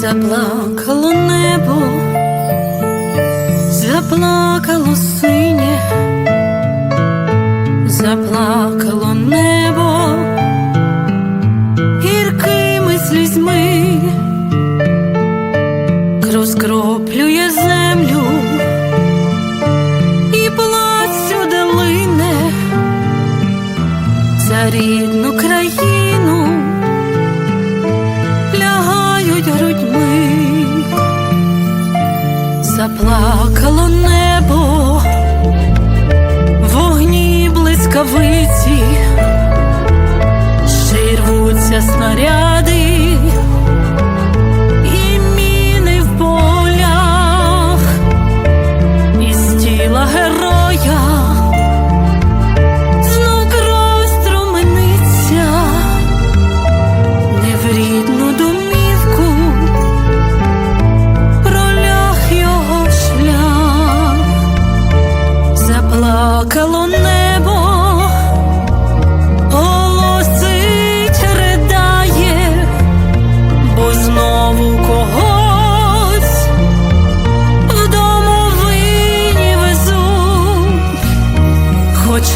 Заплакало небо, заплакало синє, заплакало небо гіркими слізьми, кров скроплює землю і плач сюди лине за рідну заплакало небо, вогні блискавиці,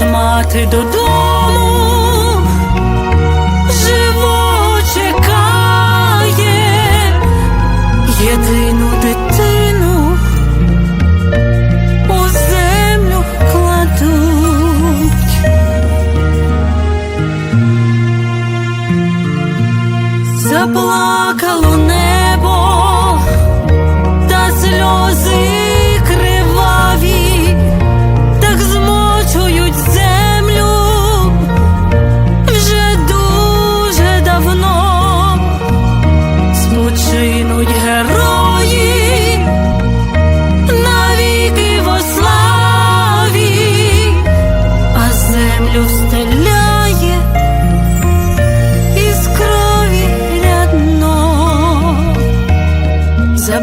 мати додому живо чекає єдину дитину у землю кладуть. Заплакало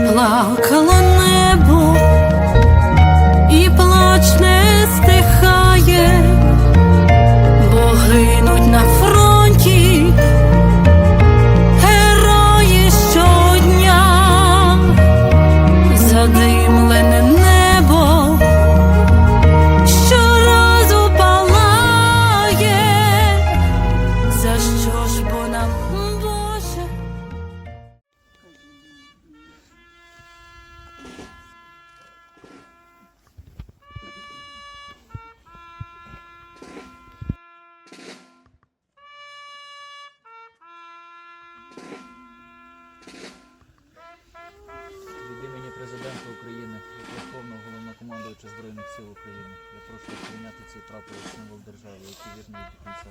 заплакало небо і плач Від імені президента України, і Верховного головнокомандувача Збройних сил України, я прошу прийняти цей прапор символ держави, який вірний до кінця